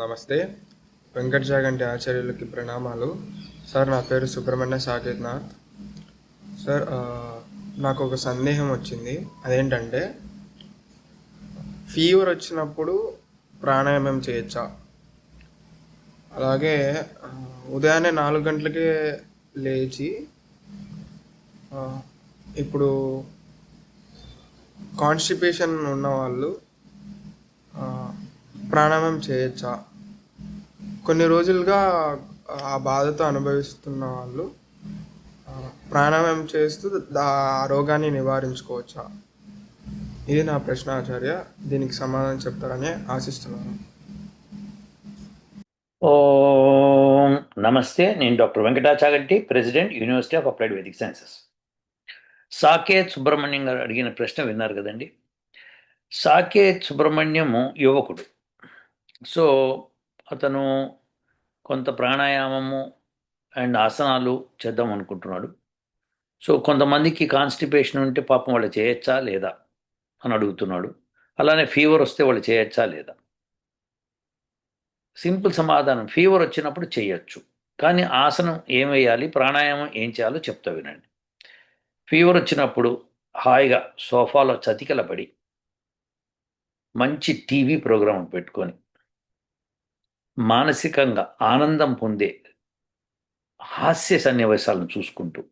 నమస్తే. వెంకట జాగంటి ఆచార్యులకి ప్రణామాలు. సార్ నా పేరు సుబ్రహ్మణ్య సాకేత్నాథ్. సార్ నాకు ఒక సందేహం వచ్చింది. అదేంటంటే ఫీవర్ వచ్చినప్పుడు ప్రాణాయామం చేయొచ్చా? అలాగే ఉదయాన్నే నాలుగు గంటలకే లేచి ఇప్పుడు కాన్స్టిపేషన్ ఉన్న వాళ్ళు ప్రాణాయామం చేయొచ్చా? కొన్ని రోజులుగా ఆ బాధతో అనుభవిస్తున్న వాళ్ళు ప్రాణాయామం చేస్తూ దా- ఆ రోగాన్ని నివారించుకోవచ్చా? ఇది నా ప్రశ్న ఆచార్య. దీనికి సమాధానం చెప్తారని ఆశిస్తున్నాను. ఓ నమస్తే. నేను doctor Venkata Chaganti president university of applied Vedic sciences. Saketh Subrahmanyam garu అడిగిన ప్రశ్న విన్నారు కదండి. సాకేత్ సుబ్రహ్మణ్యము యువకుడు. సో అతను కొంత ప్రాణాయామము అండ్ ఆసనాలు చేద్దాం అనుకుంటున్నాడు. సో కొంతమందికి కాన్స్టిపేషన్ ఉంటే పాపం వాళ్ళు చేయొచ్చా లేదా అని అడుగుతున్నాడు. అలానే ఫీవర్ వస్తే వాళ్ళు చేయొచ్చా లేదా? సింపుల్ సమాధానం ఫీవర్ వచ్చినప్పుడు చేయొచ్చు. కానీ ఆసనం ఏం వేయాలి ప్రాణాయామం ఏం చేయాలో చెప్తా వినండి. ఫీవర్ వచ్చినప్పుడు హాయిగా సోఫాలో చతికిలబడి మంచి టీవీ ప్రోగ్రాం పెట్టుకొని మానసికంగా ఆనందం పొందే హాస్య సన్నివేశాలను చూసుకుంటూ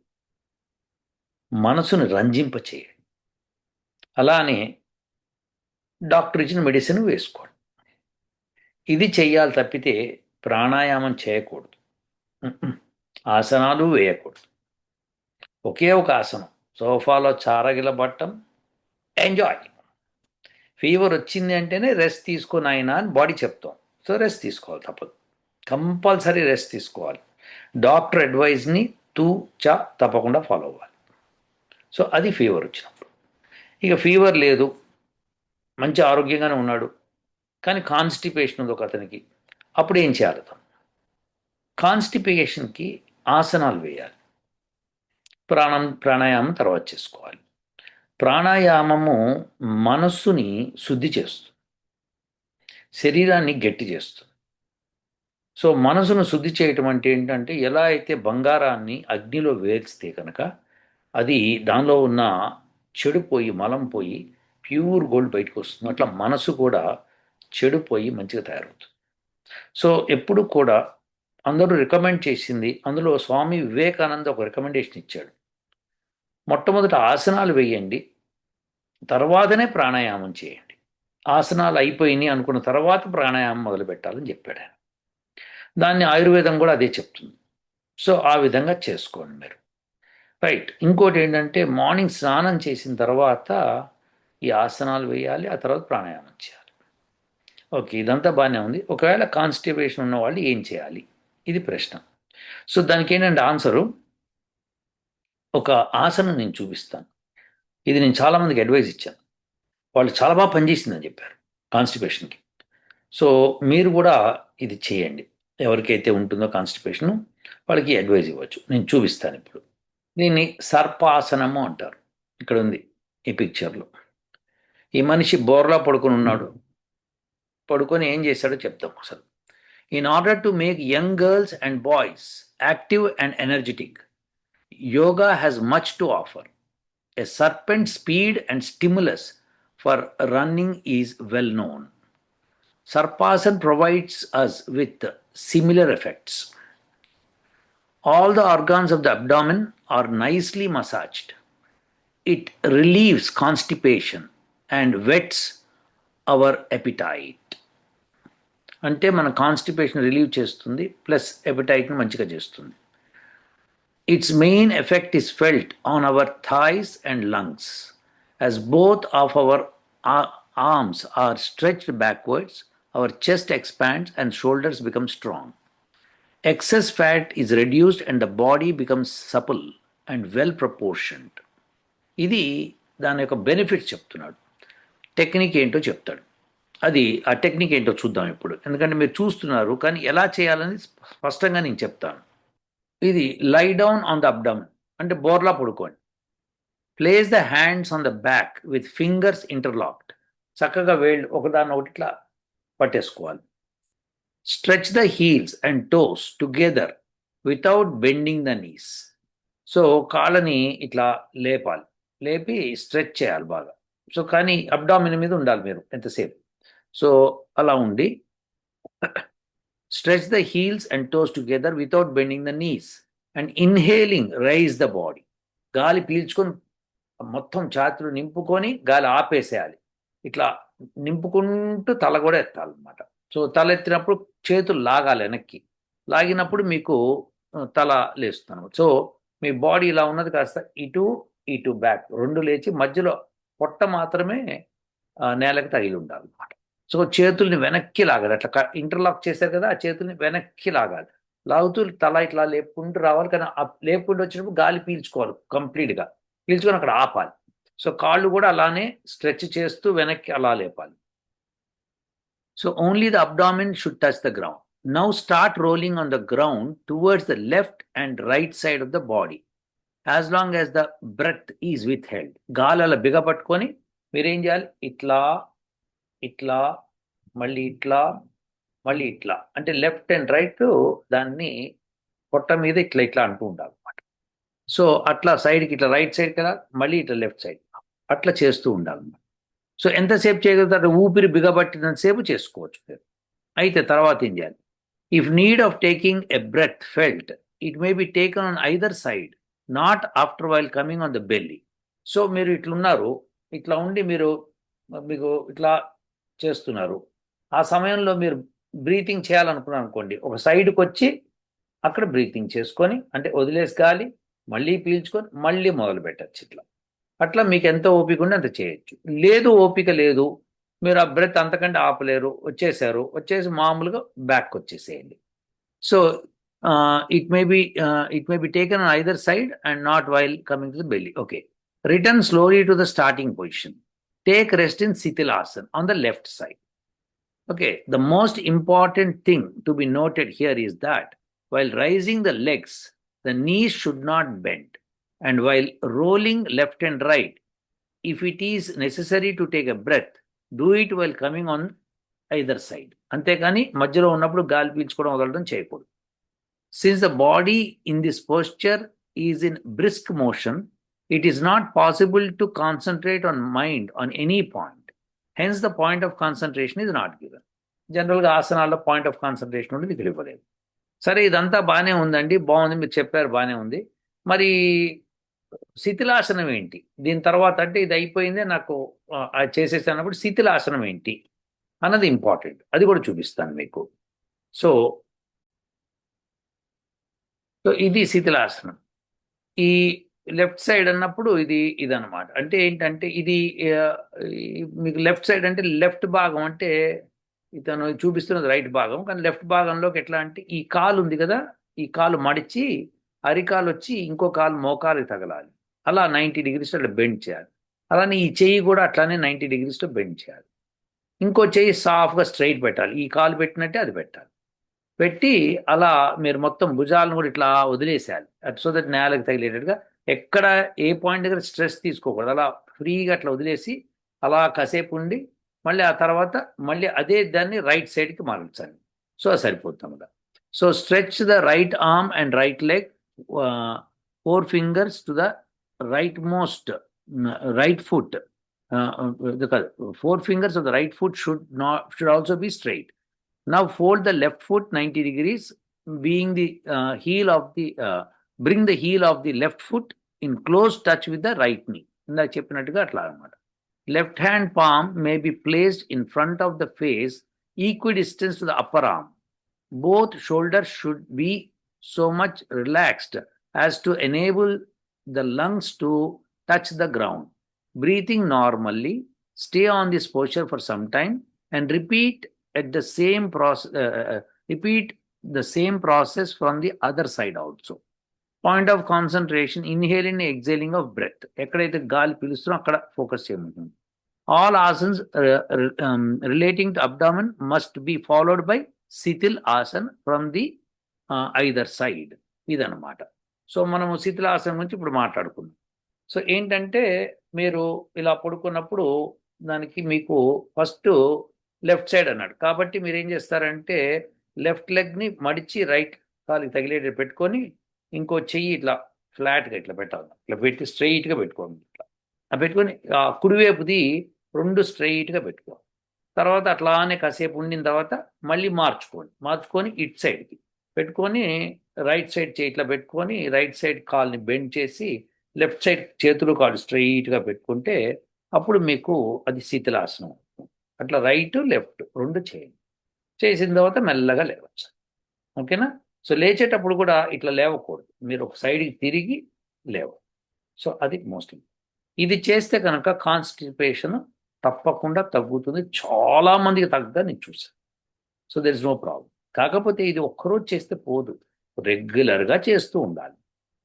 మనసును రంజింపచేయండి. అలానే డాక్టర్ ఇచ్చిన మెడిసిన్ వేసుకోండి. ఇది చేయాలి తప్పితే ప్రాణాయామం చేయకూడదు. ఆసనాలు వేయకూడదు. ఒకే ఒక ఆసనం. సోఫాలో చారగిలబట్టం ఎంజాయ్. ఫీవర్ వచ్చింది అంటేనే రెస్ట్ తీసుకొని అయినా అని బాడీ చెప్తాం సో రెస్ట్ తీసుకోవాలి తప్పదు. కంపల్సరీ రెస్ట్ తీసుకోవాలి. డాక్టర్ అడ్వైజ్ని తూ చా తప్పకుండా ఫాలో అవ్వాలి. సో అది ఫీవర్ వచ్చినప్పుడు. ఇక ఫీవర్ లేదు. మంచి ఆరోగ్యంగానే ఉన్నాడు. కానీ కాన్స్టిపేషన్ ఉంది ఒక అతనికి. అప్పుడు ఏం చేయాలి అతను? కాన్స్టిపేషన్కి ఆసనాలు వేయాలి. ప్రాణం ప్రాణాయామం తర్వాత చేసుకోవాలి. ప్రాణాయామము మనస్సుని శుద్ధి చేస్తుంది. శరీరాన్ని గట్టి చేస్తుంది. సో మనసును శుద్ధి చేయటం అంటే ఏంటంటే ఎలా అయితే బంగారాన్ని అగ్నిలో వేల్స్తే కనుక అది దానిలో ఉన్న చెడిపోయి మలం పోయి ప్యూర్ గోల్డ్ బయటకు వస్తుంది. అట్లా మనసు కూడా చెడిపోయి మంచిగా తయారవుతుంది. సో ఎప్పుడు కూడా అందరూ రికమెండ్ చేసింది అందులో స్వామి వివేకానంద ఒక రికమెండేషన్ ఇచ్చాడు. మొట్టమొదట ఆసనాలు వేయండి తర్వాతనే ప్రాణాయామం చేయండి. ఆసనాలు అయిపోయినాయి అనుకున్న తర్వాత ప్రాణాయామం మొదలు పెట్టాలని చెప్పాడు ఆయన. దాన్ని ఆయుర్వేదం కూడా అదే చెప్తుంది. సో ఆ విధంగా చేసుకోండి మీరు. రైట్. ఇంకోటి ఏంటంటే మార్నింగ్ స్నానం చేసిన తర్వాత ఈ ఆసనాలు వేయాలి ఆ తర్వాత ప్రాణాయామం చేయాలి. ఓకే ఇదంతా బాగానే ఉంది. ఒకవేళ కాన్స్టిపేషన్ ఉన్న వాళ్ళు ఏం చేయాలి? ఇది ప్రశ్న. సో దానికి ఏంటంటే ఆన్సరు ఒక ఆసనం నేను చూపిస్తాను. ఇది నేను చాలామందికి అడ్వైస్ ఇచ్చాను. వాళ్ళు చాలా బాగా పనిచేసిందని చెప్పారు కాన్స్టిపేషన్కి. సో మీరు కూడా ఇది చేయండి. ఎవరికైతే ఉంటుందో కాన్స్టిపేషన్ వాళ్ళకి అడ్వైజ్ ఇవ్వచ్చు. నేను చూపిస్తాను ఇప్పుడు. దీన్ని సర్పాసనము అంటారు. ఇక్కడ ఉంది ఈ పిక్చర్లో. ఈ మనిషి బోర్లా పడుకొని ఉన్నాడు. పడుకొని ఏం చేశాడో చెప్తాం అసలు in order to make young girls and boys active and energetic yoga has much to offer a serpent speed and stimulus for running is well known. Sarpasan provides us with similar effects. All the organs of the abdomen are nicely massaged. It relieves constipation and wets our appetite. అంటే మన constipation relieve చేస్తుంది plus ఎపిటైట్ని మంచిగా చేస్తుంది its main effect is felt on our thighs and lungs as both of our arms are stretched backwards, our chest expands and shoulders become strong. Excess fat is reduced and the body becomes supple and well proportioned. ఇది దాని యొక్క benefit చెప్తున్నాడు technique ఏంటో చెప్తాడు అది ఆ technique ఏంటో చూద్దాం ఇప్పుడు ఎందుకంటే మీరు చూస్తున్నారు కానీ ఎలా చేయాలని స్పష్టంగా నేను చెప్తాను ఇది lie down on the abdomen అంటే బోర్లా పడుకోండి place the hands on the back with fingers interlocked చక్కగా వేళ్ళు ఒకదాన్ని ఒకటి ఇట్లా పట్టేసుకోవాలి. Stretch the heels and toes together without bending the knees so కాళ్ళని ఇట్లా లేపాలి. లేపి స్ట్రెచ్ చేయాలి బాగా. సో కానీ అబ్డామిన్ మీద ఉండాలి మీరు ఎంతసేపు. సో అలా ఉండి stretch the heels and toes together without bending the knees and inhaling raise the body గాలి పీల్చుకొని మొత్తం ఛాతులు నింపుకొని గాలి ఆపేసేయాలి. ఇట్లా నింపుకుంటూ తల కూడా ఎత్తాలన్నమాట. సో తల ఎత్తినప్పుడు చేతులు లాగాలి వెనక్కి. లాగినప్పుడు మీకు తల లేస్తున్నాను సో మీ బాడీ ఇలా ఉన్నది కాస్త ఇటు ఇటు బ్యాక్ రెండు లేచి మధ్యలో పొట్ట మాత్రమే నేలకు తగిలి ఉండాలన్నమాట. సో చేతుల్ని వెనక్కి లాగాలి. అట్లా ఇంటర్లాక్ చేశారు కదా ఆ చేతుల్ని వెనక్కి లాగాలి. లాగుతూ తల ఇట్లా లేపుకుంటూ రావాలి కానీ లేపుకుంటూ వచ్చినప్పుడు గాలి పీల్చుకోవాలి కంప్లీట్గా. పీల్చుకొని అక్కడ ఆపాలి. సో కాళ్ళు కూడా అలానే స్ట్రెచ్ చేస్తూ వెనక్కి అలా లేపాలి. So only the abdomen should touch the ground now start rolling on the ground towards the left and right side of the body as long as the breath is withheld గాలి అలా బిగపట్టుకొని మీరేం చేయాలి? ఇట్లా ఇట్లా మళ్ళీ ఇట్లా మళ్ళీ ఇట్లా. అంటే లెఫ్ట్ అండ్ రైట్ దాన్ని పొట్ట మీద ఇట్లా ఇట్లా అంటూ ఉండాలి. సో అట్లా సైడ్కి ఇట్లా రైట్ సైడ్ కదా మళ్ళీ ఇట్లా లెఫ్ట్ సైడ్. అట్లా చేస్తూ ఉండాలన్నమాట. సో ఎంతసేపు చేయగలుగుతారు? ఊపిరి బిగబట్టినంతసేపు చేసుకోవచ్చు మీరు. అయితే తర్వాత ఏం చేయాలి? If need of taking a breath felt it may be taken on either side not after while coming on the belly so మీరు ఇట్లున్నారు ఇట్లా ఉండి మీరు మీకు ఇట్లా చేస్తున్నారు. ఆ సమయంలో మీరు బ్రీతింగ్ చేయాలనుకున్నారు అనుకోండి ఒక సైడ్కి వచ్చి అక్కడ బ్రీతింగ్ చేసుకొని అంటే వదిలేసి గాలి మళ్ళీ పీల్చుకొని మళ్ళీ మొదలు పెట్టచ్చు ఇట్లా. అట్లా మీకు ఎంత ఓపిక ఉంటే అంత చేయొచ్చు. లేదు ఓపిక లేదు. మీరు ఆ బ్రెత్ అంతకంటే ఆపలేరు. వచ్చేసారు. వచ్చేసి మామూలుగా బ్యాక్ వచ్చేసేయండి. So it may be it may be taken on either side and not while coming to the belly okay return slowly to the starting position take rest in Shithilasan on the left side okay the most important thing to be noted here is that while raising the legs the knees should not bend. And while rolling left and right, if it is necessary to take a breath, do it while coming on either side. అంతేకాని మధ్యలో ఉన్నప్పుడు గాలి పీల్చుకోవడం వదలడం చేయకూడదు since the body in this posture is in brisk motion it is not possible to concentrate on mind on any point hence the point of concentration is not given జనరల్గా ఆసనాల్లో point of concentration ఉండేది ఇక్కడ ఇవ్వలేదు సరే ఇదంతా బాగానే ఉందండి. బాగుంది మీరు చెప్పారు బాగానే ఉంది. మరి శిథిలాసనం ఏంటి? దీని తర్వాత అంటే ఇది అయిపోయిందే నాకు చేసేసానప్పుడు శిథిలాసనం ఏంటి అన్నది ఇంపార్టెంట్. అది కూడా చూపిస్తాను మీకు. సో సో ఇది శిథిలాసనం. ఈ లెఫ్ట్ సైడ్ అన్నప్పుడు ఇది ఇదన్నమాట. అంటే ఏంటంటే ఇది మీకు లెఫ్ట్ సైడ్ అంటే లెఫ్ట్ భాగం అంటే ఇతను చూపిస్తున్నది రైట్ భాగం. కానీ లెఫ్ట్ భాగంలోకి ఎట్లా అంటే ఈ కాలు ఉంది కదా ఈ కాలు మడిచి అరికాలు వచ్చి ఇంకో కాలు మోకాలు తగలాలి. అలా నైంటీ డిగ్రీస్ అట్లా బెండ్ చేయాలి. అలానే ఈ చెయ్యి కూడా అట్లానే నైంటీ డిగ్రీస్లో బెండ్ చేయాలి. ఇంకో చెయ్యి సాఫ్గా స్ట్రైట్ పెట్టాలి. ఈ కాలు పెట్టినట్టే అది పెట్టాలి. పెట్టి అలా మీరు మొత్తం భుజాలను కూడా ఇట్లా వదిలేసేయాలి. అట్ సో దట్ నేలకు తగిలేటట్టుగా ఎక్కడ ఏ పాయింట్ దగ్గర స్ట్రెస్ తీసుకోకూడదు. అలా ఫ్రీగా అట్లా వదిలేసి అలా కాసేపు ఉండి మళ్ళీ ఆ తర్వాత మళ్ళీ అదే దాన్ని రైట్ సైడ్కి మార్చాలి సో అది సరిపోతాం కదా so stretch the right arm and right leg four fingers to the right most right foot. Four fingers of the right foot should not should also be straight నా fold the left foot ninety degrees being the heel of the bring the heel of the left foot in close touch with the right knee. ఇందాక చెప్పినట్టుగా అట్లా అనమాట Left hand palm may be placed in front of the face, equidistant to the upper arm. Both shoulders should be so much relaxed as to enable the lungs to touch the ground. Breathing normally, stay on this posture for some time and repeat at the same process uh, uh, uh, repeat the same process from the other side also point of concentration inhaling exhaling of breath. ఎక్కడైతే గాలి పిలుస్తున్నా అక్కడ focus చేయమంటుంది. All asanas relating to abdomen must be followed by Shithil asana from the either side ఇదనమాట so మనము శిథిల్ ఆసనం గురించి ఇప్పుడు మాట్లాడుకుందాం. సో ఏంటంటే మీరు ఇలా పడుకున్నప్పుడు దానికి మీకు ఫస్ట్ లెఫ్ట్ సైడ్ అన్నాడు. కాబట్టి మీరు ఏం చేస్తారంటే లెఫ్ట్ లెగ్ని మడిచి రైట్ కాలికి తగిలేటట్టు పెట్టుకొని ఇంకో చెయ్యి ఇట్లా ఫ్లాట్గా ఇట్లా పెట్టాలి. ఇట్లా పెట్టి స్ట్రైట్గా పెట్టుకోండి ఇట్లా. ఆ పెట్టుకొని ఆ కుడివైపుది రెండు స్ట్రైట్గా పెట్టుకోవాలి. తర్వాత అట్లానే కాసేపు ఉండిన తర్వాత మళ్ళీ మార్చుకోండి. మార్చుకొని ఇట్ సైడ్కి పెట్టుకొని రైట్ సైడ్ చేయి ఇట్లా పెట్టుకొని రైట్ సైడ్ కాల్ని బెండ్ చేసి లెఫ్ట్ సైడ్ చేతులు కాళ్ళు స్ట్రైట్గా పెట్టుకుంటే అప్పుడు మీకు అది శీతలాసనం అట్లా రైట్ లెఫ్ట్ రెండు చేయండి. చేసిన తర్వాత మెల్లగా లేవచ్చు. ఓకేనా? సో లేచేటప్పుడు కూడా ఇట్లా లేవకూడదు. మీరు ఒక సైడ్కి తిరిగి లేవ. సో అది మోస్ట్ ఇది చేస్తే కనుక కాన్స్టిపేషన్ తప్పకుండా తగ్గుతుంది. చాలా మందికి తగ్గదా నేను చూసాను so there is no problem కాకపోతే ఇది ఒక్కరోజు చేస్తే పోదు. రెగ్యులర్గా చేస్తూ ఉండాలి.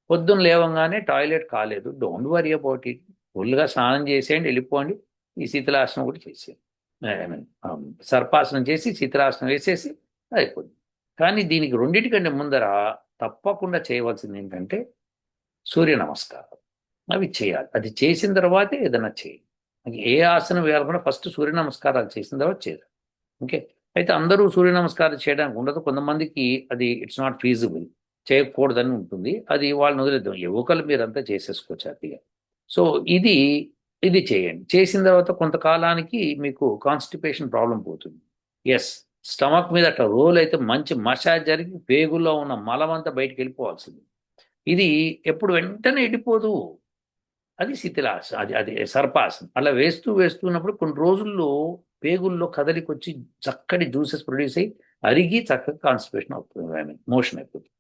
పొద్దున్న లేవంగానే టాయిలెట్ కాలేదు. డోంట్ వరీ అబౌట్ ఇట్ ఫుల్గా స్నానం చేసేయండి వెళ్ళిపోండి. ఈ శీతలాసనం కూడా చేసేయండి. ఐ మీన్ సర్పాసనం చేసి శీతలాసనం వేసేసి అయిపోయింది కానీ దీనికి రెండింటికంటే ముందర తప్పకుండా చేయవలసింది ఏంటంటే సూర్య నమస్కారం. అవి చేయాలి. అది చేసిన తర్వాతే ఏదైనా చేయాలి ఏ ఆసనం వేయాలకుండా ఫస్ట్ సూర్య నమస్కారాలు చేసిన తర్వాత చేయాలి. ఓకే? అయితే అందరూ సూర్య నమస్కారం చేయడానికి ఉండదు. కొంతమందికి అది ఇట్స్ నాట్ ఫీజిబుల్. చేయకూడదని ఉంటుంది. అది వాళ్ళని వదిలేద్దాం. యువకులు మీరంతా చేసేసుకోవచ్చు అతిగా. సో ఇది ఇది చేయండి. చేసిన తర్వాత కొంతకాలానికి మీకు కాన్స్టిపేషన్ ప్రాబ్లం పోతుంది. ఎస్ స్టమక్ మీద అట్లా రోల్ అయితే మంచి మసాజ్ జరిగి పేగుల్లో ఉన్న మలం అంతా బయటికి వెళ్ళిపోవాల్సింది ఇది ఎప్పుడు వెంటనే వెళ్ళిపోదు అది శిథిలాస అది అది సర్పాసనం. అలా వేస్తూ వేస్తున్నప్పుడు కొన్ని రోజుల్లో పేగుల్లో కదలికి వచ్చి చక్కటి జ్యూసెస్ ప్రొడ్యూస్ అయ్యి అరిగి చక్కగా కాన్స్టిపేషన్ అవుతుంది ఐ మీన్ మోషన్ అయిపోతుంది.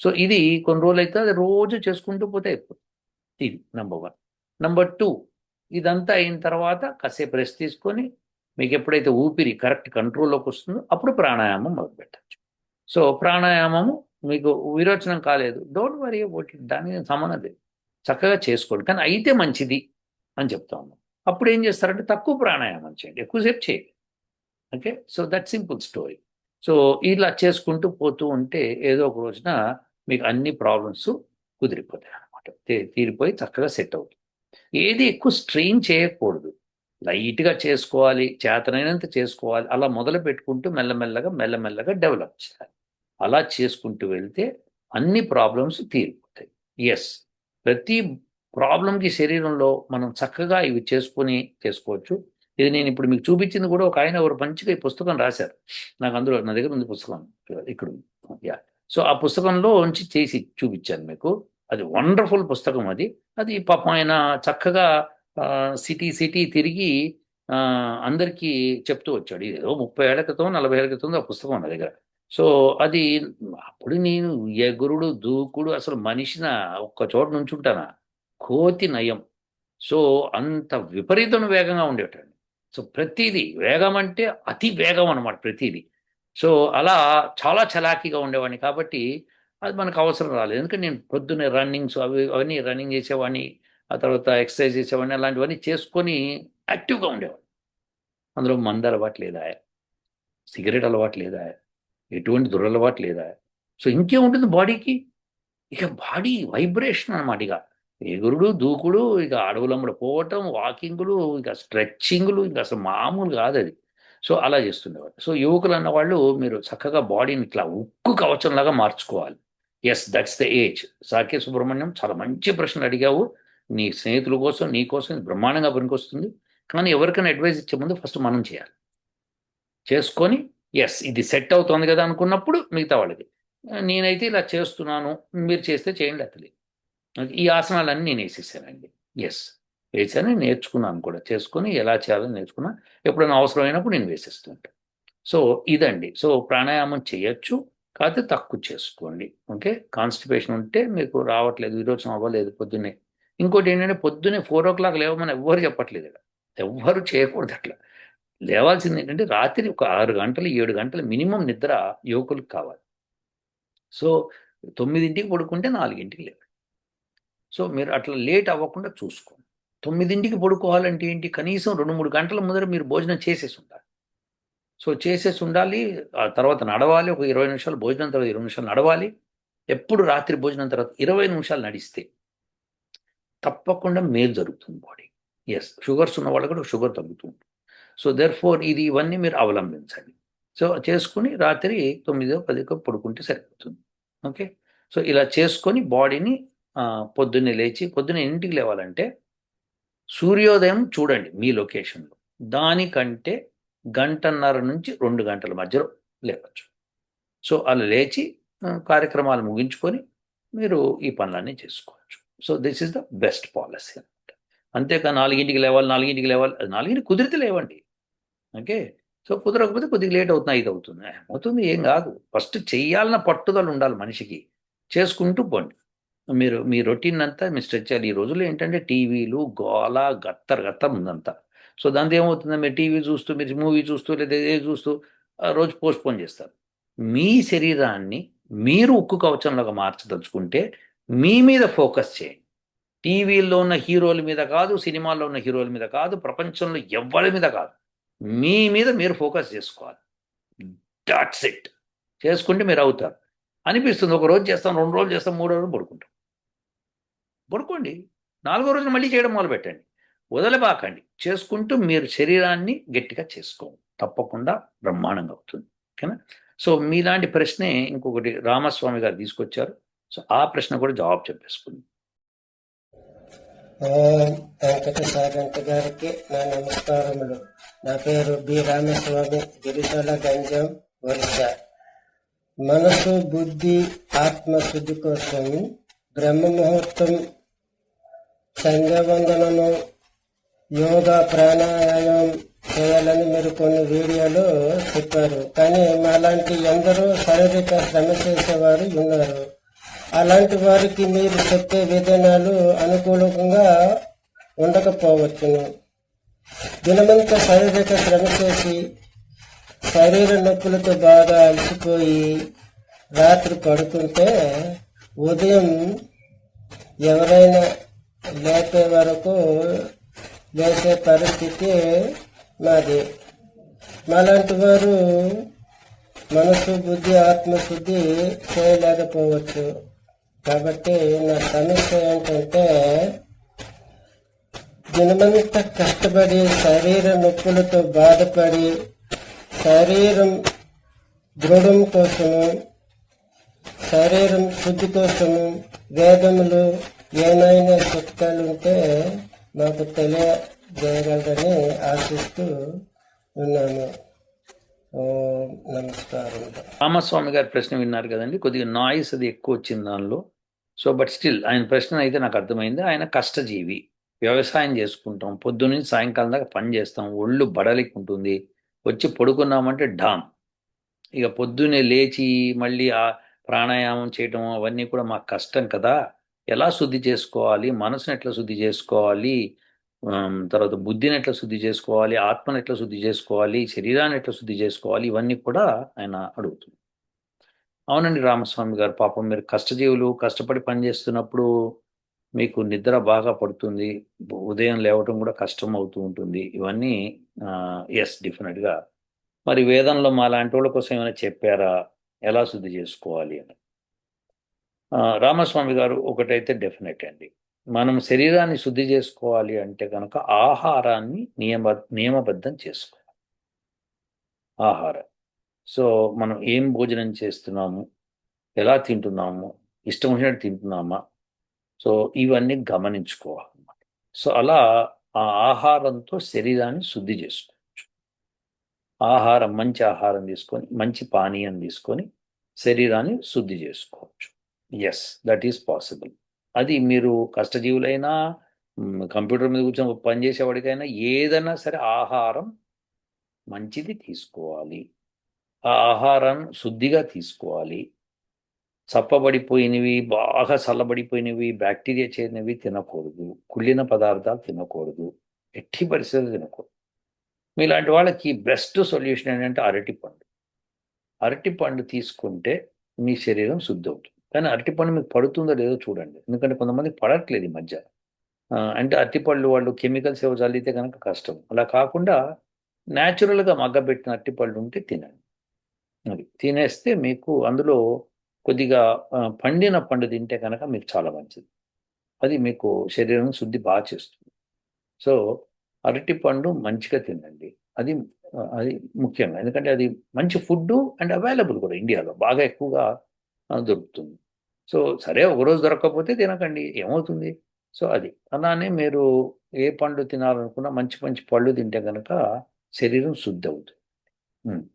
సో ఇది కొన్ని రోజులు అయితే అది రోజు చేసుకుంటూ పోతే అయిపోతుంది. ఇది నెంబర్ వన్. నెంబర్ టూ ఇదంతా అయిన తర్వాత కాసేపు రెస్ట్ తీసుకొని మీకు ఎప్పుడైతే ఊపిరి కరెక్ట్ కంట్రోల్లోకి వస్తుందో అప్పుడు ప్రాణాయామం మొదలు పెట్టచ్చు సో ప్రాణాయామము మీకు విరోచనం కాలేదు. Don't worry about it. దానికి సంబంధం చక్కగా చేసుకోండి. కానీ అయితే మంచిది అని చెప్తా ఉన్నాం అప్పుడు ఏం చేస్తారంటే తక్కువ ప్రాణాయామం చేయండి. ఎక్కువసేపు చేయండి. Okay? So that simple story. So ఇలా చేసుకుంటూ పోతూ ఉంటే ఏదో ఒక రోజున మీకు అన్ని ప్రాబ్లమ్స్ కుదిరిపోతాయి అనమాట తీరిపోయి చక్కగా సెట్ అవుతుంది ఏది ఎక్కువ స్ట్రెయిన్ చేయకూడదు. లైట్గా చేసుకోవాలి చేతనైనంత చేసుకోవాలి అలా మొదలు పెట్టుకుంటూ మెల్లమెల్లగా మెల్లమెల్లగా డెవలప్ చేయాలి. అలా చేసుకుంటూ వెళ్తే అన్ని ప్రాబ్లమ్స్ తీరిపోతాయి. ఎస్ ప్రతి ప్రాబ్లంకి శరీరంలో మనం చక్కగా ఇవి చేసుకొని చేసుకోవచ్చు. ఇది నేను ఇప్పుడు మీకు చూపించింది కూడా ఒక ఆయన ఎవరు మంచిగా ఈ పుస్తకం రాశారు. నాకు అందులో నా దగ్గర ఉంది పుస్తకం. ఇక్కడ యా సో ఆ పుస్తకంలో ఉంచి చేసి చూపించాను మీకు. అది వండర్ఫుల్ పుస్తకం అది. అది పాపం ఆయన చక్కగా సిటీ సిటీ తిరిగి అందరికీ చెప్తూ వచ్చాడు. ఏదో ముప్పై ఏళ్ళ క్రితం నలభై ఏళ్ళ క్రితం ఆ పుస్తకం నా దగ్గర. సో అది అప్పుడు నేను ఎగురుడు దూకుడు అసలు మనిషిన ఒక్క చోట నుంచి ఉంటానా కోతి నయం. సో అంత విపరీతం వేగంగా ఉండేటండి సో ప్రతిదీ వేగం అంటే అతి వేగం అనమాట ప్రతిదీ. సో అలా చాలా చలాకీగా ఉండేవాడిని కాబట్టి అది మనకు అవసరం రాలేదు. ఎందుకంటే నేను పొద్దున్నే రన్నింగ్స్ అవి అవన్నీ రన్నింగ్ చేసేవాడిని. ఆ తర్వాత ఎక్సర్సైజ్ చేసేవాడిని అలాంటివన్నీ చేసుకొని యాక్టివ్గా ఉండేవాడు. అందులో మంద అలవాటు లేదా? సిగరెట్ అలవాటు లేదా? ఎటువంటి దురలవాటు లేదా? సో ఇంకేముంటుంది బాడీకి? ఇక బాడీ వైబ్రేషన్ అనమాట ఇక. ఎగురుడు దూకుడు ఇక అడవులమ్మడ పోవటం వాకింగ్లు ఇక స్ట్రెచ్చింగ్లు ఇంకా అసలు మామూలు కాదు అది. సో అలా చేస్తుండేవాడు. సో యువకులు అన్న వాళ్ళు మీరు చక్కగా బాడీని ఇట్లా ఉక్కు కవచంలాగా మార్చుకోవాలి. Yes that's the age Sake Subrahmanyam చాలా మంచి ప్రశ్నలు అడిగావు. నీ స్నేహితుల కోసం నీ కోసం బ్రహ్మాండంగా పనికొస్తుంది కానీ ఎవరికైనా అడ్వైస్ ఇచ్చే ముందు ఫస్ట్ మనం చేయాలి. చేసుకొని ఎస్ ఇది సెట్ అవుతుంది కదా అనుకున్నప్పుడు మిగతా వాళ్ళకి. నేనైతే ఇలా చేస్తున్నాను మీరు చేస్తే చేయండి అతలి ఈ ఆసనాలన్నీ నేను వేసేసానండి. ఎస్ వేసాను నేర్చుకున్నాను కూడా. చేసుకొని ఎలా చేయాలని నేర్చుకున్నా. ఎప్పుడైనా అవసరమైనప్పుడు నేను వేసేస్తుంటాను సో ఇదండి. సో ప్రాణాయామం చేయొచ్చు కాకపోతే తక్కువ చేసుకోండి. ఓకే కాన్స్టిపేషన్ ఉంటే మీకు రావట్లేదు విరోచనం అవ్వలేదు పొద్దున్నే. ఇంకోటి ఏంటంటే పొద్దున్నే ఫోర్ ఓ క్లాక్ లేవమని ఎవ్వరు చెప్పట్లేదు ఇక్కడ. ఎవ్వరు చేయకూడదు అట్లా. లేవాల్సింది ఏంటంటే రాత్రి ఒక ఆరు గంటలు ఏడు గంటలు మినిమం నిద్ర యువకులకు కావాలి. సో తొమ్మిదింటికి పడుకుంటే నాలుగింటికి లేదు సో మీరు అట్లా లేట్ అవ్వకుండా చూసుకోండి. తొమ్మిదింటికి పడుకోవాలంటే ఏంటి? కనీసం రెండు మూడు గంటల ముందర మీరు భోజనం చేసేసి ఉండాలి. సో చేసేసి ఉండాలి. ఆ తర్వాత నడవాలి. ఒక ఇరవై నిమిషాలు భోజనం తర్వాత ఇరవై నిమిషాలు నడవాలి. ఎప్పుడు రాత్రి భోజనం తర్వాత ఇరవై నిమిషాలు నడిస్తే తప్పకుండా మేలు జరుగుతుంది బాడీ. ఎస్ షుగర్స్ ఉన్న వాళ్ళు కూడా షుగర్ తగ్గుతుంది. సో దెర్ ఫోర్ ఇది ఇవన్నీ మీరు అవలంబించండి. సో చేసుకుని రాత్రి తొమ్మిదో పదికో పడుకుంటే సరిపోతుంది. ఓకే సో ఇలా చేసుకొని బాడీని పొద్దున్నే లేచి పొద్దున్నే ఇంటికి లేవాలంటే సూర్యోదయం చూడండి మీ లొకేషన్లో. దానికంటే గంటన్నర నుంచి రెండు గంటల మధ్యలో లేవచ్చు. సో అలా లేచి కార్యక్రమాలు ముగించుకొని మీరు ఈ పనులన్నీ చేసుకోవచ్చు. So this is the best policy అనమాట అంతేకా నాలుగింటికి లేవాలి నాలుగింటికి లేవాలి నాలుగింటికి కుదిరితే లేవండి. ఓకే? సో కుదరకపోతే కొద్దిగా లేట్ అవుతుంది ఐదు అవుతుంది. అవుతుంది? ఏం కాదు. ఫస్ట్ చేయాలన్న పట్టుదల ఉండాలి మనిషికి. చేసుకుంటూ పోండి. మీరు మీ రొటీన్ అంతా మీరు స్ట్రెచ్ చేయాలి. ఈ రోజుల్లో ఏంటంటే టీవీలు గోల గత్తర్ గత్తర్ ఉందంతా సో దాంతో ఏమవుతుంది? మీరు టీవీ చూస్తూ మీరు మూవీ చూస్తూ లేదా ఏ చూస్తూ ఆ రోజు పోస్ట్పోన్ చేస్తారు. మీ శరీరాన్ని మీరు ఉక్కు కవచంలాగా మార్చదలుచుకుంటే మీ మీద ఫోకస్ చేయండి. టీవీల్లో ఉన్న హీరోల మీద కాదు సినిమాల్లో ఉన్న హీరోల మీద కాదు ప్రపంచంలో ఎవరి మీద కాదు. మీ మీద మీరు ఫోకస్ చేసుకోవాలి. దాట్స్ ఇట్ చేసుకుంటే మీరు అవుతారు. అనిపిస్తుంది ఒక రోజు చేస్తాం రెండు రోజులు చేస్తాం మూడో రోజులు పడుకుంటాం. పడుకోండి. నాలుగో రోజున మళ్ళీ చేయడం మొదలు పెట్టండి వదలబాకండి. చేసుకుంటూ మీరు శరీరాన్ని గట్టిగా చేసుకోండి. తప్పకుండా బ్రహ్మాండంగా అవుతుంది. ఓకేనా? సో మీలాంటి ప్రశ్నే ఇంకొకటి రామస్వామి గారు తీసుకొచ్చారు. సో ఆ ప్రశ్న కూడా జవాబు చెప్పేసుకుంది. వెంకట గారికి నా నమస్కారములు. నా పేరు బి రామస్వామి గిరిజల గంజం ఒరిస్సా మనసు బుద్ధి ఆత్మ శుద్ధి కోసం బ్రహ్మ ముహూర్తం సంధ్యావందనను యోగా ప్రాణాయామం చేయాలని మీరు కొన్ని వీడియోలు చెప్పారు. కానీ మాలాంటి ఎందరో శారీరక శ్రమ చేసేవారు ఉన్నారు. అలాంటి వారికి మీరు చెప్పే విధానాలు అనుకూలంగా ఉండకపోవచ్చును. దినమంతా శారీరక శ్రమ చేసి శరీర నొప్పులతో బాగా అలసిపోయి రాత్రి పడుకుంటే ఉదయం ఎవరైనా లేపే వరకు లేచే పరిస్థితి మాది. మాలాంటి వారు మనసు బుద్ధి ఆత్మశుద్ధి చేయలేకపోవచ్చు. కాబట్టి నా సమస్య ఏంటంటే దినమంతా కష్టపడి శరీర నొప్పులతో బాధపడి శరీరం దృఢం కోసము శరీరం శుద్ధి కోసము వేదములు ఏమైనా చిట్కాలు ఉంటే మాకు తెలియజేయగలరని ఆశిస్తూ ఉన్నాము నమస్కారం. రామస్వామి గారి ప్రశ్న విన్నారు కదండి. కొద్దిగా నాయిస్ అది ఎక్కువ వచ్చింది దానిలో. సో బట్ స్టిల్ ఆయన ప్రశ్న అయితే నాకు అర్థమైంది. ఆయన కష్టజీవి. వ్యవసాయం చేసుకుంటాం. పొద్దున్నీ సాయంకాలం దాకా పని చేస్తాం. ఒళ్ళు బడలికి ఉంటుంది. వచ్చి పడుకున్నామంటే డామ్. ఇక పొద్దున్నే లేచి మళ్ళీ ఆ ప్రాణాయామం చేయటం అవన్నీ కూడా మాకు కష్టం కదా. ఎలా శుద్ధి చేసుకోవాలి? మనసుని ఎట్లా శుద్ధి చేసుకోవాలి? తర్వాత బుద్ధిని ఎట్లా శుద్ధి చేసుకోవాలి ఆత్మను ఎట్లా శుద్ధి చేసుకోవాలి శరీరాన్ని ఎట్లా శుద్ధి చేసుకోవాలి ఇవన్నీ కూడా ఆయన అడుగుతుంది అవునండి రామస్వామి గారు పాపం మీరు కష్టజీవులు కష్టపడి పనిచేస్తున్నప్పుడు మీకు నిద్ర బాగా పడుతుంది ఉదయం లేవటం కూడా కష్టం అవుతూ ఉంటుంది ఇవన్నీ ఎస్ డెఫినెట్గా మరి వేదంలో మా లాంటి వాళ్ళ కోసం ఏమైనా చెప్పారా? ఎలా శుద్ధి చేసుకోవాలి అని. రామస్వామి గారు ఒకటైతే డెఫినెట్ అండి. మనం శరీరాన్ని శుద్ధి చేసుకోవాలి అంటే కనుక ఆహారాన్ని నియమ నియమబద్ధం చేసుకోవాలి. ఆహారం. సో మనం ఏం భోజనం చేస్తున్నాము? ఎలా తింటున్నాము? ఇష్టం వచ్చినట్టు తింటున్నామా? సో ఇవన్నీ గమనించుకోవాలన్నమాట. సో అలా ఆ ఆహారంతో శరీరాన్ని శుద్ధి చేసుకోవచ్చు. ఆహారం మంచి ఆహారం తీసుకొని మంచి పానీయం తీసుకొని శరీరాన్ని శుద్ధి చేసుకోవచ్చు. ఎస్ దట్ ఈస్ పాసిబుల్ అది మీరు కష్టజీవులైనా కంప్యూటర్ మీద కూర్చొని పని చేసేవాడికైనా ఏదైనా సరే ఆహారం మంచిది తీసుకోవాలి. ఆ ఆహారం శుద్ధిగా తీసుకోవాలి. చప్పబడిపోయినవి బాగా చల్లబడిపోయినవి బ్యాక్టీరియా చేరినవి తినకూడదు. కుళ్ళిన పదార్థాలు తినకూడదు. ఎట్టి పరిస్థితులు తినకూడదు. మీలాంటి వాళ్ళకి బెస్ట్ సొల్యూషన్ ఏంటంటే అరటిపండు. అరటిపండు తీసుకుంటే మీ శరీరం శుద్ధి అవుతుంది. కానీ అరటిపండు మీకు పడుతుందో లేదో చూడండి. ఎందుకంటే కొంతమంది పడట్లేదు ఈ మధ్య. అంటే అరటిపళ్ళు వాళ్ళు కెమికల్స్ ఏవో చల్లితే కనుక కష్టం. అలా కాకుండా న్యాచురల్గా మగ్గబెట్టిన అరటిపళ్ళు ఉంటే తినండి. అది తినేస్తే మీకు అందులో కొద్దిగా పండిన పండు తింటే కనుక మీకు చాలా మంచిది. అది మీకు శరీరం శుద్ధి బాగా చేస్తుంది. సో అరటి పండు మంచిగా తినండి. అది అది ముఖ్యంగా. ఎందుకంటే అది మంచి ఫుడ్ అండ్ అవైలబుల్ కూడా ఇండియాలో. బాగా ఎక్కువగా దొరుకుతుంది. సో సరే ఒకరోజు దొరకకపోతే తినకండి ఏమవుతుంది? సో అది. అలానే మీరు ఏ పండు తినాలనుకున్నా మంచి మంచి పళ్ళు తింటే కనుక శరీరం శుద్ధి అవుతుంది.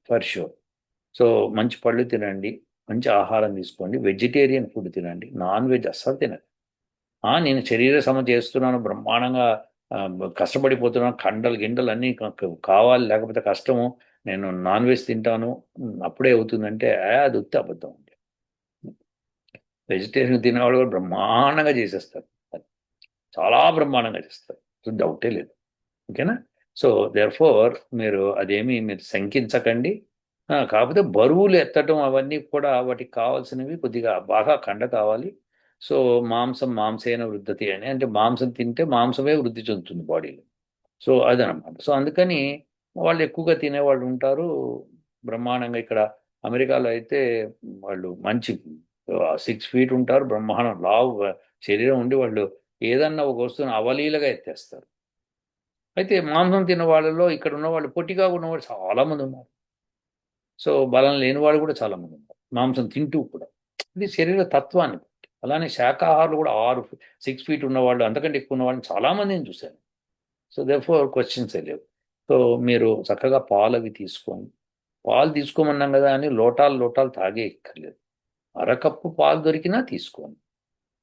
ఫర్ షూర్ సో మంచి పళ్ళు తినండి మంచి ఆహారం తీసుకోండి వెజిటేరియన్ ఫుడ్ తినండి నాన్ వెజ్ అస్సలు తినండి నేను శరీర సమ చేస్తున్నాను బ్రహ్మాండంగా కష్టపడిపోతున్నాను కండలు గిండలు అన్నీ కావాలి లేకపోతే కష్టము నేను నాన్ వెజ్ తింటాను అప్పుడే అవుతుందంటే అది ఉత్తి అబద్ధం. వెజిటేరియన్ తినేవాళ్ళు కూడా బ్రహ్మాండంగా చేసేస్తారు. చాలా బ్రహ్మాండంగా చేస్తారు. సో డౌటే లేదు. ఓకేనా సో దేర్ ఫోర్ మీరు అదేమి మీరు శంకించకండి. కాకపోతే బరువులు ఎత్తటం అవన్నీ కూడా వాటికి కావాల్సినవి కొద్దిగా బాగా కండ కావాలి. సో మాంసం మాంసేన వృద్ధతి అని. అంటే మాంసం తింటే మాంసమే వృద్ధి చెందుతుంది బాడీలో. సో అదనమాట. సో అందుకని వాళ్ళు ఎక్కువగా తినేవాళ్ళు ఉంటారు. బ్రహ్మాండంగా ఇక్కడ అమెరికాలో అయితే వాళ్ళు మంచి సిక్స్ ఫీట్ ఉంటారు బ్రహ్మాండం. లావు శరీరం ఉండి వాళ్ళు ఏదన్నా ఒక వస్తువుని అవలీలగా ఎత్తేస్తారు. అయితే మాంసం తిన్న వాళ్ళలో ఇక్కడ ఉన్న వాళ్ళు పొట్టిగా ఉన్నవాళ్ళు చాలా మంది ఉన్నారు. సో బలం లేని వాళ్ళు కూడా చాలా మంది ఉన్నారు. మాంసం తింటూ కూడా. ఇది శరీర తత్వాన్ని బట్టి. అలానే శాకాహారులు కూడా ఆరు సిక్స్ ఫీట్ ఉన్నవాళ్ళు అంతకంటే ఎక్కువ ఉన్న వాళ్ళని చాలా చూశాను. సో ఫోర్ క్వశ్చన్స్ లేవు. సో మీరు చక్కగా పాలు అవి తీసుకోండి పాలు తీసుకోమన్నాం కదా అని లోటాలు లోటాలు తాగే ఎక్కర్లేదు. అరకప్పు పాలు దొరికినా తీసుకోండి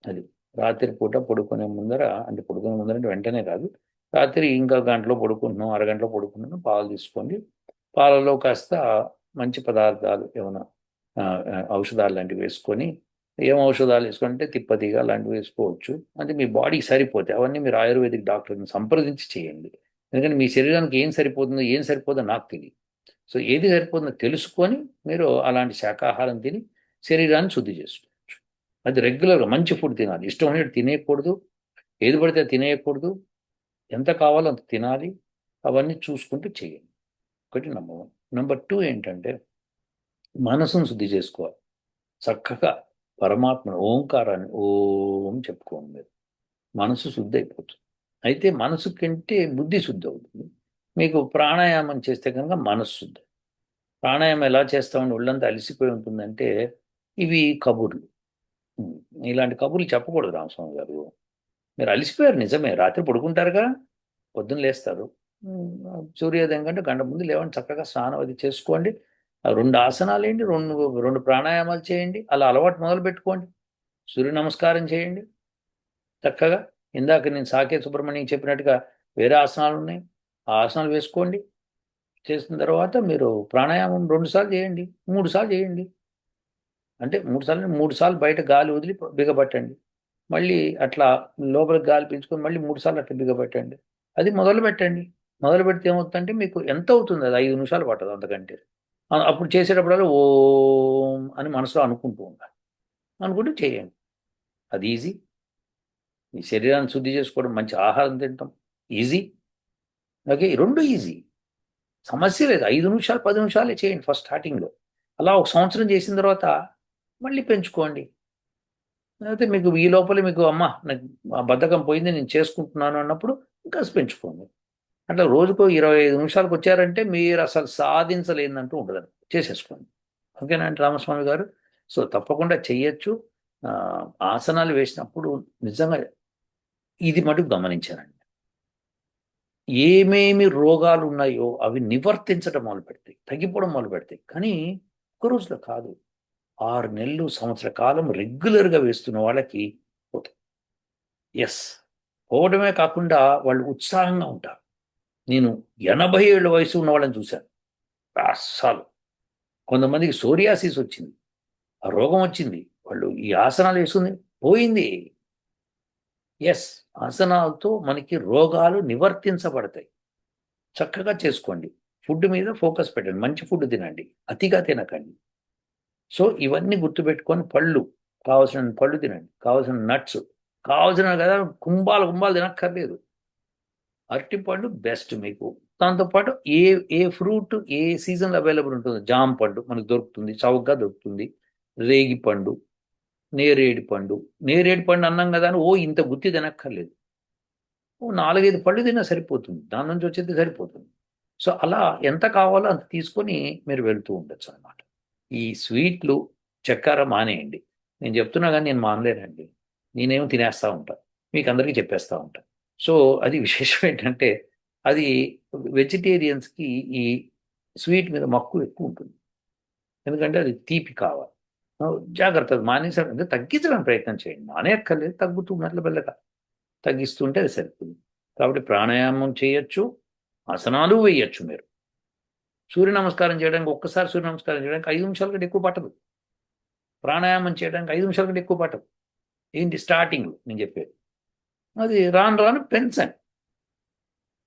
అది రాత్రి పూట పడుకునే ముందర అంటే పడుకునే ముందర అంటే వెంటనే కాదు. రాత్రి ఇంకా గంటలో పడుకుంటున్నాం అరగంటలో పడుకుంటున్నాం పాలు తీసుకోండి. పాలలో కాస్త మంచి పదార్థాలు ఏమైనా ఔషధాలు లాంటివి వేసుకొని ఏం ఔషధాలు వేసుకుంటే తిప్పతిగా లాంటివి వేసుకోవచ్చు. అంటే మీ బాడీకి సరిపోతాయి అవన్నీ మీరు ఆయుర్వేదిక్ డాక్టర్ని సంప్రదించి చేయండి. ఎందుకంటే మీ శరీరానికి ఏం సరిపోతుందో ఏం సరిపోతుందో నాకు తెలియదు. సో ఏది సరిపోతుందో తెలుసుకొని మీరు అలాంటి శాకాహారం తిని శరీరాన్ని శుద్ధి చేసుకోవచ్చు అది రెగ్యులర్గా మంచి ఫుడ్ తినాలి. ఇష్టం తినేయకూడదు. ఏది పడితే తినేయకూడదు. ఎంత కావాలో అంత తినాలి. అవన్నీ చూసుకుంటూ చేయండి. ఒకటి నెంబర్ వన్ నెంబర్ టూ ఏంటంటే మనసును శుద్ధి చేసుకోవాలి. చక్కగా పరమాత్మ ఓంకారాన్ని ఓం చెప్పుకోండి మీరు. మనసు శుద్ధి అయిపోతుంది. అయితే మనసు కంటే బుద్ధి శుద్ధి అవుతుంది. మీకు ప్రాణాయామం చేస్తే కనుక మనసు శుద్ధి. ప్రాణాయామం ఎలా చేస్తామని ఒళ్ళంతా అలసిపోయి ఉంటుందంటే ఇవి కబుర్లు. ఇలాంటి కబుర్లు చెప్పకూడదు రామస్వామి గారు. మీరు అలసిపోయారు నిజమే. రాత్రి పడుకుంటారుగా పొద్దున్న లేస్తారు. సూర్యోదయం కంటే గంట ముందు లేవండి చక్కగా స్నానం అది చేసుకోండి. రెండు ఆసనాలు వేయండి రెండు రెండు ప్రాణాయామాలు చేయండి. అలా అలవాటు మొదలు పెట్టుకోండి. సూర్య నమస్కారం చేయండి. చక్కగా ఇందాక నేను సాకే సుబ్రహ్మణ్యం చెప్పినట్టుగా వేరే ఆసనాలు ఉన్నాయి. ఆ ఆసనాలు వేసుకోండి. చేసిన తర్వాత మీరు ప్రాణాయామం రెండుసార్లు చేయండి. మూడుసార్లు చేయండి. అంటే మూడు సార్లు మూడు సార్లు బయట గాలి వదిలి బిగబట్టండి. మళ్ళీ అట్లా లోపలికి గాలి పీల్చుకొని మళ్ళీ మూడు సార్లు అట్లా బిగబట్టండి. అది మొదలు పెట్టండి. మొదలు పెడితే ఏమవుతుందంటే మీకు ఎంత అవుతుంది? అది ఐదు నిమిషాలు పట్టదు అంతకంటే. అప్పుడు చేసేటప్పుడల్లా ఓం అని మనసులో అనుకుంటూ ఉండాలి. అనుకుంటూ చేయండి. అది ఈజీ. మీ శరీరాన్ని శుద్ధి చేసుకోవడం మంచి ఆహారం తింటాం ఈజీ. ఓకే రెండు ఈజీ. సమస్య లేదు. ఐదు నిమిషాలు పది నిమిషాలే చేయండి ఫస్ట్ స్టార్టింగ్లో. అలా ఒక సంవత్సరం చేసిన తర్వాత మళ్ళీ పెంచుకోండి. అయితే మీకు ఈ లోపల మీకు అమ్మ నాకు ఆ బద్ధకం పోయింది నేను చేసుకుంటున్నాను అన్నప్పుడు ఇంకా పెంచుకోండి. అట్లా రోజుకో ఇరవై ఐదు నిమిషాలకు వచ్చారంటే మీరు అసలు సాధించలేదంటూ ఉండదు చేసేసుకోండి. ఓకేనా అంటే రామస్వామి గారు? సో తప్పకుండా చెయ్యొచ్చు. ఆసనాలు వేసినప్పుడు నిజంగా ఇది మటుకు గమనించానండి ఏమేమి రోగాలు ఉన్నాయో అవి నివర్తించడం మొదలు పెడతాయి తగ్గిపోవడం మొదలు పెడతాయి కానీ ఒక రోజులో కాదు. ఆరు నెలలు సంవత్సర కాలం రెగ్యులర్గా వేస్తున్న వాళ్ళకి పోతాయి. ఎస్ పోవడమే కాకుండా వాళ్ళు ఉత్సాహంగా ఉంటారు. నేను ఎనభై ఏళ్ళ వయసు ఉన్న వాళ్ళని చూశాను. అస్సలు. కొంతమందికి సోరియాసిస్ వచ్చింది. ఆ రోగం వచ్చింది. వాళ్ళు ఈ ఆసనాలు వేసుకుంది పోయింది. ఎస్ ఆసనాలతో మనకి రోగాలు నివర్తించబడతాయి. చక్కగా చేసుకోండి. ఫుడ్ మీద ఫోకస్ పెట్టండి. మంచి ఫుడ్ తినండి. అతిగా తినకండి. సో ఇవన్నీ గుర్తుపెట్టుకొని పళ్ళు కావలసిన పళ్ళు తినండి కావలసిన నట్స్ కావలసిన కదా కుంభాలు కుంభాలు తినక్కర్లేదు. అరటిపండు బెస్ట్ మీకు. దాంతోపాటు ఏ ఏ ఫ్రూట్ ఏ సీజన్లో అవైలబుల్ ఉంటుంది జామ పండు మనకు దొరుకుతుంది చౌకగా దొరుకుతుంది రేగి పండు నేరేడు పండు. నేరేడు పండు అన్నాం కదా అని ఓ ఇంత గుత్తి తినక్కర్లేదు. ఓ నాలుగైదు పళ్ళు తిన్నా సరిపోతుంది దాని నుంచి వచ్చేది సరిపోతుంది. సో అలా ఎంత కావాలో అంత తీసుకొని మీరు వెళ్తూ ఉండొచ్చు అనమాట ఈ స్వీట్లు చక్కెర మానేయండి. నేను చెప్తున్నా కానీ నేను మానలేనండి. నేనేమో తినేస్తూ ఉంటాను మీకు అందరికీ చెప్పేస్తూ ఉంటాను సో అది విశేషం ఏంటంటే అది వెజిటేరియన్స్కి ఈ స్వీట్ మీద మక్కువ ఎక్కువ ఉంటుంది. ఎందుకంటే అది తీపి కావాలి. జాగ్రత్త మానేసడం అంటే తగ్గించడానికి ప్రయత్నం చేయండి. మానేయక్కర్లేదు తగ్గుతూ మెల్లమెల్లగా తగ్గిస్తుంటే అది సరిపోతుంది కాబట్టి ప్రాణాయామం చేయొచ్చు ఆసనాలు వేయచ్చు మీరు. సూర్య నమస్కారం చేయడానికి ఒక్కసారి సూర్య నమస్కారం చేయడానికి ఐదు నిమిషాల కంటే ఎక్కువ పట్టదు. ప్రాణాయామం చేయడానికి ఐదు నిమిషాల కంటే ఎక్కువ పట్టదు. ఏంటి? స్టార్టింగ్లో నేను చెప్పేది. అది రాను రాను పెన్షన్.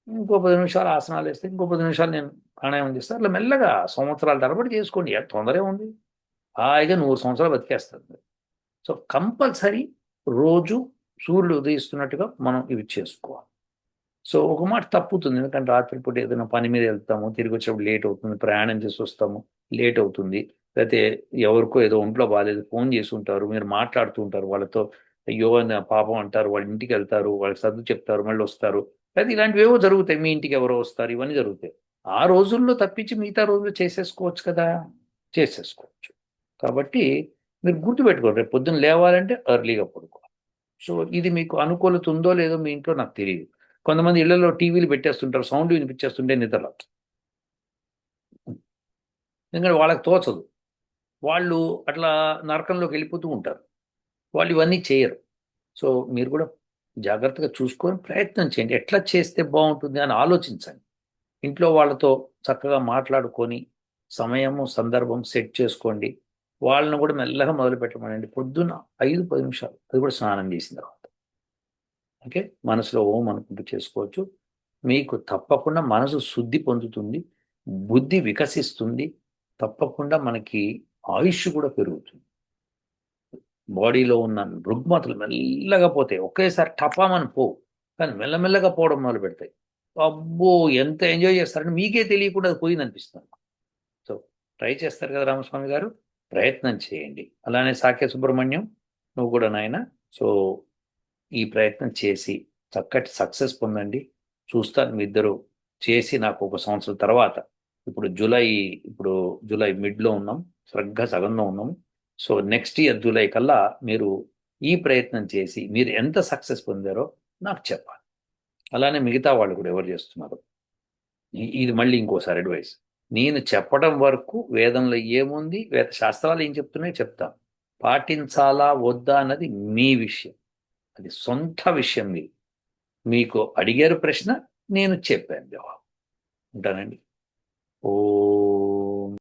ఇంకో పది నిమిషాలు ఆసనాలు వేస్తే ఇంకో పది నిమిషాలు నేను ప్రాణాయామం చేస్తే. అట్లా మెల్లగా సంవత్సరాల తరబడి చేసుకోండి ఎంత తొందరే ఉంది? హాయిగా నూరు సంవత్సరాలు బతికేస్తుంది. సో కంపల్సరీ రోజు సూర్యుడు ఉదయిస్తున్నట్టుగా మనం ఇవి చేసుకోవాలి. సో ఒక మాట తప్పుతుంది. ఎందుకంటే రాత్రిపూట ఏదైనా పని మీద వెళ్తాము తిరిగి వచ్చేప్పుడు లేట్ అవుతుంది ప్రయాణం చేసి వస్తాము లేట్ అవుతుంది. లేకపోతే ఎవరికో ఏదో ఒంట్లో బాగాలేదు ఫోన్ చేసి ఉంటారు మీరు మాట్లాడుతూ ఉంటారు వాళ్ళతో అయ్యో అని పాపం అంటారు వాళ్ళ ఇంటికి వెళ్తారు వాళ్ళకి సర్దు చెప్తారు మళ్ళీ వస్తారు. లేకపోతే ఇలాంటివి ఏవో జరుగుతాయి. మీ ఇంటికి ఎవరో వస్తారు ఇవన్నీ జరుగుతాయి. ఆ రోజుల్లో తప్పించి మిగతా రోజుల్లో చేసేసుకోవచ్చు కదా? చేసేసుకోవచ్చు. కాబట్టి మీరు గుర్తుపెట్టుకోండి రేపు పొద్దున్న లేవాలంటే ఎర్లీగా పడుకోవాలి. సో ఇది మీకు అనుకూలత ఉందో లేదో మీ ఇంట్లో నాకు తెలియదు. కొంతమంది ఇళ్ళలో టీవీలు పెట్టేస్తుంటారు సౌండ్ వినిపించేస్తుంటే నిద్రలో. ఎందుకంటే వాళ్ళకి తోచదు. వాళ్ళు అట్లా నరకంలోకి వెళ్ళిపోతూ ఉంటారు. వాళ్ళు ఇవన్నీ చేయరు. సో మీరు కూడా జాగ్రత్తగా చూసుకొని ప్రయత్నం చేయండి. ఎట్లా చేస్తే బాగుంటుంది అని ఆలోచించండి. ఇంట్లో వాళ్ళతో చక్కగా మాట్లాడుకొని సమయము సందర్భం సెట్ చేసుకోండి. వాళ్ళని కూడా మెల్లగా మొదలు పెట్టమనండి పొద్దున్న ఐదు పది నిమిషాలు. అది కూడా స్నానం చేసిన తర్వాత. ఓకే? మనసులో ఓం అనుకుంటూ చేసుకోవచ్చు. మీకు తప్పకుండా మనసు శుద్ధి పొందుతుంది బుద్ధి వికసిస్తుంది తప్పకుండా మనకి ఆయుష్ కూడా పెరుగుతుంది. బాడీలో ఉన్న రుగ్మతలు మెల్లగా పోతాయి. ఒకేసారి టపామని పోవు కానీ మెల్లమెల్లగా పోవడం మొదలు పెడతాయి. అబ్బో ఎంత ఎంజాయ్ చేస్తారని మీకే తెలియకుండా అది పోయింది అనిపిస్తుంది సో ట్రై చేస్తారు కదా రామస్వామి గారు ప్రయత్నం చేయండి. అలానే సాకే సుబ్రహ్మణ్యం నువ్వు కూడా నాయన. సో ఈ ప్రయత్నం చేసి చక్కటి సక్సెస్ పొందండి. చూస్తాను మీ ఇద్దరు చేసి నాకు ఒక సంవత్సరం తర్వాత ఇప్పుడు జూలై ఇప్పుడు జూలై మిడ్లో ఉన్నాం సరిగ్గా సగంలో ఉన్నాం. సో నెక్స్ట్ ఇయర్ జూలై కల్లా మీరు ఈ ప్రయత్నం చేసి మీరు ఎంత సక్సెస్ పొందారో నాకు చెప్పాలి. అలానే మిగతా వాళ్ళు కూడా ఎవరు చేస్తున్నారు? ఇది మళ్ళీ ఇంకోసారి అడ్వైస్. నేను చెప్పడం వరకు వేదంలో ఏముంది? వేద శాస్త్రాలు ఏం చెప్తున్నాయో చెప్తాను పాటించాలా? వద్దా? అన్నది మీ విషయం. అది సొంత విషయం మీరు మీకు అడిగారు ప్రశ్న నేను చెప్పాను జవాబు. ఉంటానండి. ఓ